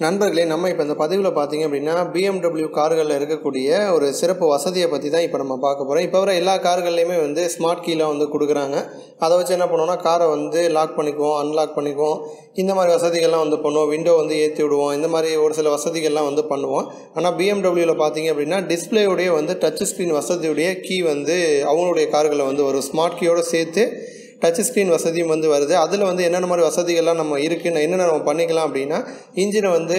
நண்பர்களே நம்ம இப்போ இந்த பதிவில் பார்த்தீங்க அப்படின்னா பிஎம்டபிள்யூ கார்களில் இருக்கக்கூடிய ஒரு சிறப்பு வசதியை பற்றி தான் இப்போ நம்ம பார்க்க போகிறோம் இப்போ வர எல்லா கார்கள்லையுமே வந்து ஸ்மார்ட் கீலாம் வந்து கொடுக்குறாங்க. அதை வச்சு என்ன பண்ணுவோம்னா காரை வந்து லாக் பண்ணிக்குவோம் அன்லாக் பண்ணிக்குவோம். இந்த மாதிரி வசதிகள்லாம் வந்து பண்ணுவோம். விண்டோ வந்து ஏற்றி விடுவோம். இந்த மாதிரி ஒரு சில வசதிகள்லாம் வந்து பண்ணுவோம். ஆனால் பிஎம்டபிள்யூவில் பார்த்தீங்க அப்படின்னா டிஸ்பிளேயுடைய வந்து டச் ஸ்க்ரீன் வசதியுடைய கீ வந்து அவங்களுடைய கார்களில் வந்து ஒரு ஸ்மார்ட் கீயோடு சேர்த்து டச் ஸ்க்ரீன் வசதியும் வந்து வருது. அதில் வந்து என்னென்ன மாதிரி வசதிகள்லாம் நம்ம இருக்குன்னு என்னென்ன நம்ம பண்ணிக்கலாம் அப்படின்னா இன்ஜினை வந்து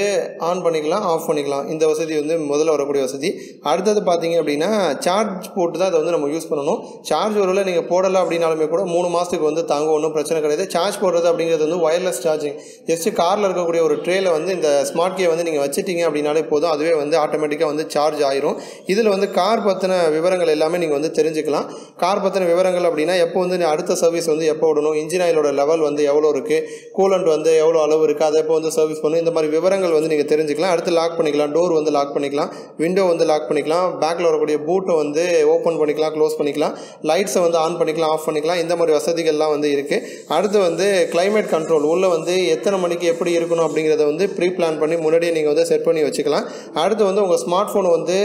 ஆன் பண்ணிக்கலாம் ஆஃப் பண்ணிக்கலாம். இந்த வசதி வந்து முதல்ல வரக்கூடிய வசதி. அடுத்தது பார்த்தீங்க அப்படின்னா சார்ஜ் போட்டு தான் அதை வந்து நம்ம யூஸ் பண்ணணும். சார்ஜ் ஒருவேளை நீங்கள் போடலை அப்படின்னாலுமே கூட மூணு மாதத்துக்கு வந்து தாங்க ஒன்றும் பிரச்சனை கிடையாது. சார்ஜ் போடுறது அப்படிங்கிறது வந்து ஒயர்லெஸ் சார்ஜிங் ஜஸ்ட் காரில் இருக்கக்கூடிய ஒரு ட்ரேல வந்து இந்த ஸ்மார்ட் கே வந்து நீங்கள் வச்சுட்டீங்க அப்படின்னாலே போதும். அதுவே வந்து ஆட்டோமேட்டிக்காக வந்து சார்ஜ் ஆயிரும். இதில் வந்து கார் பற்றின விவரங்கள் எல்லாமே நீங்கள் வந்து தெரிஞ்சுக்கலாம். கார் பற்றின விவரங்கள் அப்படின்னா எப்போ வந்து அடுத்த சர்வீஸ் வந்து எப்போ விடணும்? இன்ஜின் ஆயிலோட லெவல் வந்து எவ்வளோ இருக்குது கூலண்ட் வந்து எவ்வளோ அளவு இருக்குது அதை எப்போ வந்து சர்வீஸ் பண்ணணும்? இந்த மாதிரி விவரங்கள் வந்து நீங்கள் தெரிஞ்சுக்கலாம். அடுத்து லாக் பண்ணிக்கலாம். டோர் வந்து லாக் பண்ணிக்கலாம். விண்டோ வந்து லாக் பண்ணிக்கலாம். பேக்கில் வரக்கூடிய பூட்டை வந்து ஓப்பன் பண்ணிக்கலாம் க்ளோஸ் பண்ணிக்கலாம். லைட்ஸை வந்து ஆன் பண்ணிக்கலாம் ஆஃப் பண்ணிக்கலாம். இந்த மாதிரி வசதிகள்லாம் வந்து இருக்குது அடுத்து வந்து கிளைமேட் கண்ட்ரோல் உள்ளே வந்து எத்தனை மணிக்கு எப்படி இருக்கணும் அப்படிங்கிறத வந்து ப்ரீ பிளான் பண்ணி முன்னாடியே நீங்கள் வந்து செட் பண்ணி வச்சுக்கலாம். அடுத்து வந்து உங்கள் ஸ்மார்ட் ஃபோனை வந்து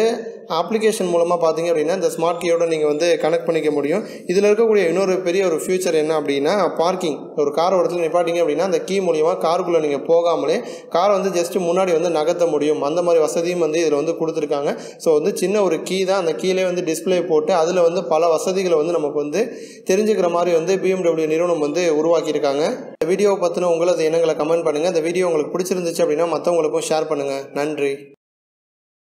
அப்ளிகேஷன் மூலமாக பார்த்தீங்க அப்படின்னா இந்த ஸ்மார்ட் கீயோட நீங்கள் வந்து கனெக்ட் பண்ணிக்க முடியும். இதில் இருக்கக்கூடிய இன்னொரு பெரிய ஒரு ஃபியூச்சர் என்ன அப்படின்னா பார்க்கிங் ஒரு கார் இடத்துல நிப்பாட்டிங்க அப்படின்னா அந்த கீ மூலியமாக காருக்குள்ளே நீங்கள் போகாமலே காரை வந்து ஜஸ்ட் முன்னாடி வந்து நகர்த்த முடியும். அந்த மாதிரி வசதியும் வந்து இதில் வந்து கொடுத்துருக்காங்க. ஸோ வந்து சின்ன ஒரு கீ தான். அந்த கீழே வந்து டிஸ்பிளே போட்டு அதில் வந்து பல வசதிகளை வந்து நமக்கு வந்து தெரிஞ்சுக்கிற மாதிரி வந்து பிஎம்டபிள்யூ நிறுவனம் வந்து உருவாக்கியிருக்காங்க. இந்த வீடியோவை பற்றின உங்களது எண்ணங்களை கமெண்ட் பண்ணுங்கள் இந்த வீடியோ உங்களுக்கு பிடிச்சிருந்துச்சு அப்படின்னா மற்றவங்களுக்கும் ஷேர் பண்ணுங்கள் நன்றி.